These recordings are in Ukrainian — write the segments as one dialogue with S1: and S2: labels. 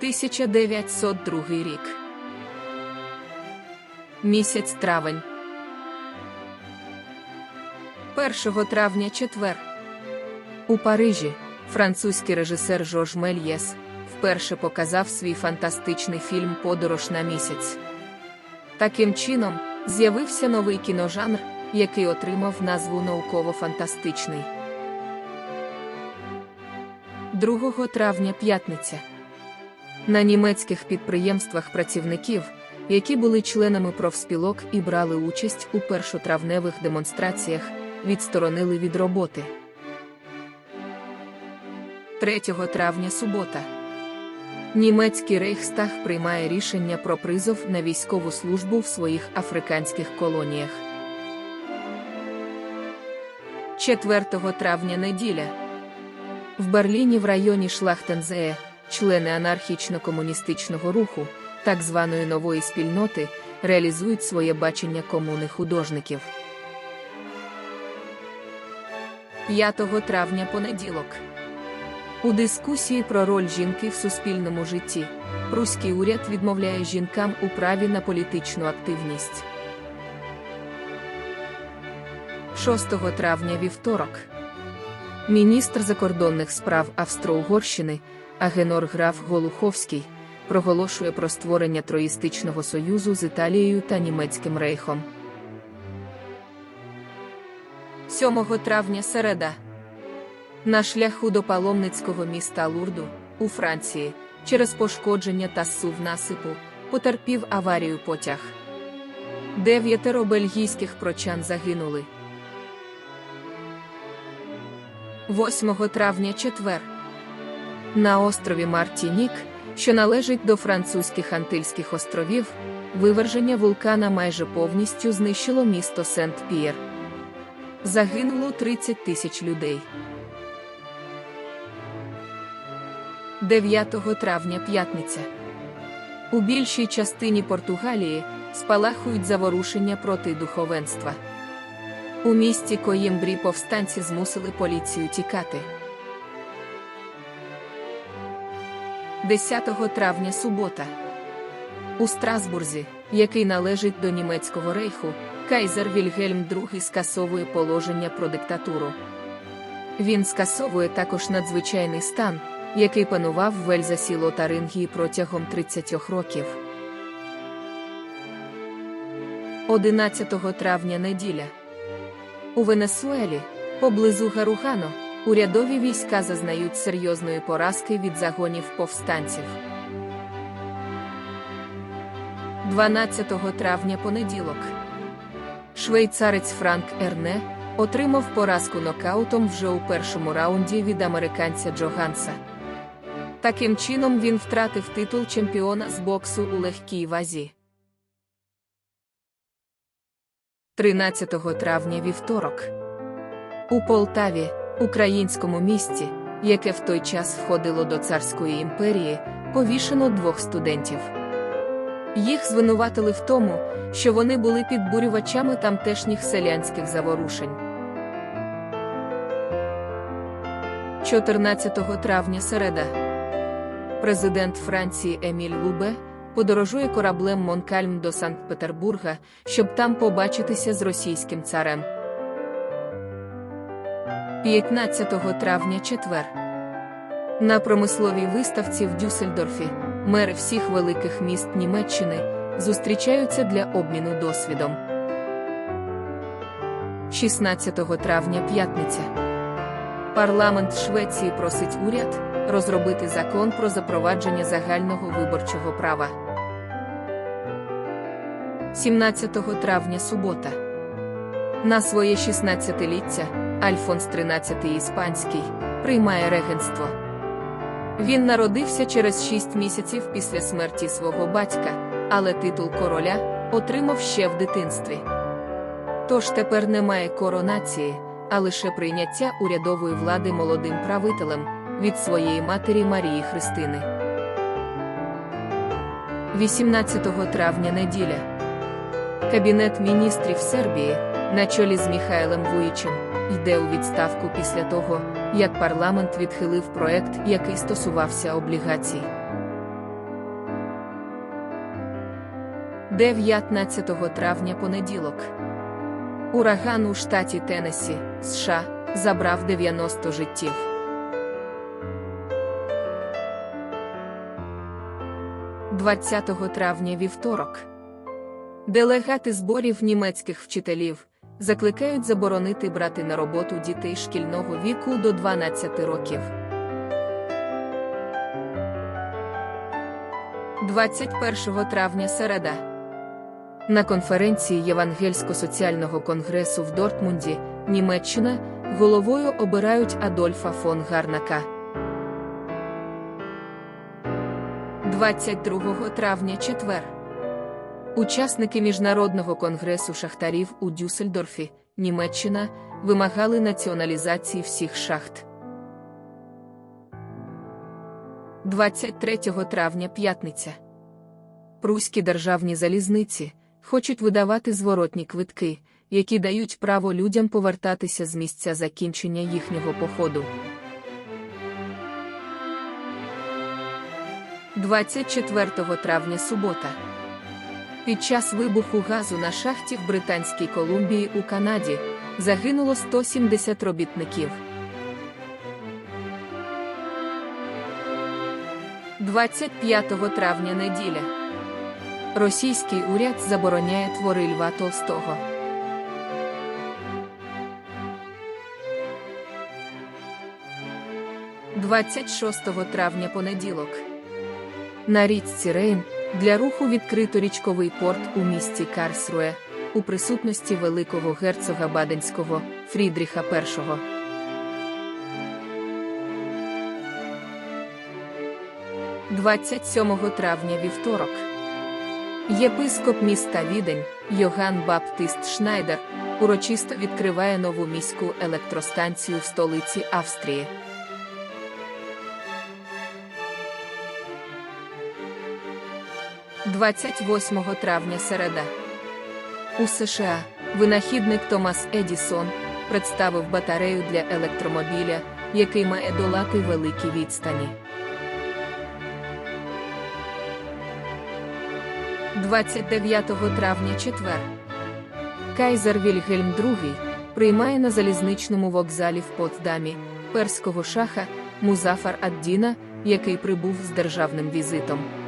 S1: 1902 рік. Місяць травень. 1 травня четвер. У Парижі французький режисер Жорж Мельєс вперше показав свій фантастичний фільм Подорож на місяць. Таким чином, з'явився новий кіножанр, який отримав назву науково-фантастичний. 2 травня п'ятниця. На німецьких підприємствах працівників, які були членами профспілок і брали участь у першотравневих демонстраціях, відсторонили від роботи. 3 травня субота. Німецький Рейхстаг приймає рішення про призов на військову службу в своїх африканських колоніях. 4 травня неділя. В Берліні в районі Шлахтензее члени анархічно-комуністичного руху, так званої нової спільноти, реалізують своє бачення комуни художників. 5 травня понеділок. У дискусії про роль жінки в суспільному житті Пруський уряд відмовляє жінкам у праві на політичну активність. 6 травня вівторок. Міністр закордонних справ Австро-Угорщини Агенор Граф Голуховський проголошує про створення Троїстичного союзу з Італією та Німецьким рейхом. 7 травня середа. На шляху до паломницького міста Лурду у Франції через пошкодження та сув насипу потерпів аварію потяг. Дев'ятеро бельгійських прочан загинули. 8 травня четвер. На острові Мартінік, що належить до французьких Антильських островів, виверження вулкана майже повністю знищило місто Сент-П'єр. Загинуло 30 тисяч людей. 9 травня п'ятниця. У більшій частині Португалії спалахують заворушення проти духовенства. У місті Коїмбрі повстанці змусили поліцію тікати. 10 травня субота. У Страсбурзі, який належить до німецького рейху, Кайзер Вільгельм II скасовує положення про диктатуру. Він скасовує також надзвичайний стан, який панував в Ельзасі Лотарингії протягом 30 років. 11 травня неділя. У Венесуелі, поблизу Гарухано, урядові війська зазнають серйозної поразки від загонів повстанців. 12 травня понеділок. Швейцарець Франк Ерне отримав поразку нокаутом вже у першому раунді від американця Джоганса. Таким чином він втратив титул чемпіона з боксу у легкій вазі. 13 травня вівторок. У Полтаві, українському місті, яке в той час входило до царської імперії, повішено двох студентів. Їх звинуватили в тому, що вони були підбурювачами тамтешніх селянських заворушень. 14 травня середа. Президент Франції Еміль Лубе подорожує кораблем Монкальм до Санкт-Петербурга, щоб там побачитися з російським царем. 15 травня четвер. На промисловій виставці в Дюссельдорфі мери всіх великих міст Німеччини зустрічаються для обміну досвідом. 16 травня п'ятниця. Парламент Швеції просить уряд розробити закон про запровадження загального виборчого права. 17 травня субота. На своє 16-ліття Альфонс XIII Іспанський приймає регенство. Він народився через 6 місяців після смерті свого батька, але титул короля отримав ще в дитинстві. Тож тепер немає коронації, а лише прийняття урядової влади молодим правителем від своєї матері Марії Христини. 18 травня неділя. Кабінет міністрів Сербії, на чолі з Міхайлем Вуїчем, йде у відставку після того, як парламент відхилив проект, який стосувався облігацій. 19 травня понеділок. Ураган у штаті Теннессі, США, забрав 90 життів. «20 травня вівторок. Делегати зборів німецьких вчителів, закликають заборонити брати на роботу дітей шкільного віку до 12 років. 21 травня середа. На конференції Євангельсько-соціального конгресу в Дортмунді, Німеччина, головою обирають Адольфа фон Гарнака. 22 травня четвер. Учасники Міжнародного конгресу шахтарів у Дюссельдорфі, Німеччина, вимагали націоналізації всіх шахт. 23 травня п'ятниця. Пруські державні залізниці хочуть видавати зворотні квитки, які дають право людям повертатися з місця закінчення їхнього походу. 24 травня субота. Під час вибуху газу на шахті в Британській Колумбії у Канаді загинуло 170 робітників. 25 травня неділя. Російський уряд забороняє твори Льва Толстого. Двадцять травня понеділок. На річці Рейн для руху відкрито річковий порт у місті Карсруе у присутності великого герцога Баденського Фрідріха І. Двадцять травня вівторок. Єпископ міста Відень Йоган Баптист Шнайдер урочисто відкриває нову міську електростанцію в столиці Австрії. – 28 травня середа. У США винахідник Томас Едісон представив батарею для електромобіля, який має долати великі відстані. 29 травня четвер. Кайзер Вільгельм II приймає на залізничному вокзалі в Потсдамі перського шаха Музафар ад-Діна, який прибув з державним візитом.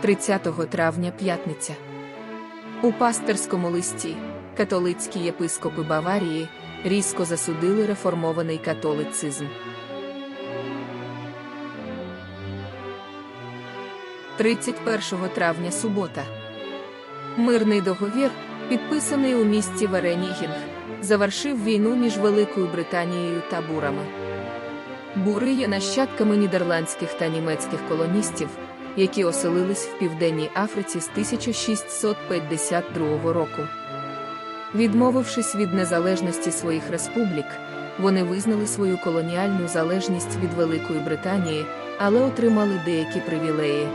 S1: 30 травня п'ятниця. У пастерському листі католицькі єпископи Баварії різко засудили реформований католицизм. 31 травня субота. Мирний договір, підписаний у місті Веренігінг, завершив війну між Великою Британією та бурами. Бури є нащадками нідерландських та німецьких колоністів, які оселились в Південній Африці з 1652 року. Відмовившись від незалежності своїх республік, вони визнали свою колоніальну залежність від Великої Британії, але отримали деякі привілеї.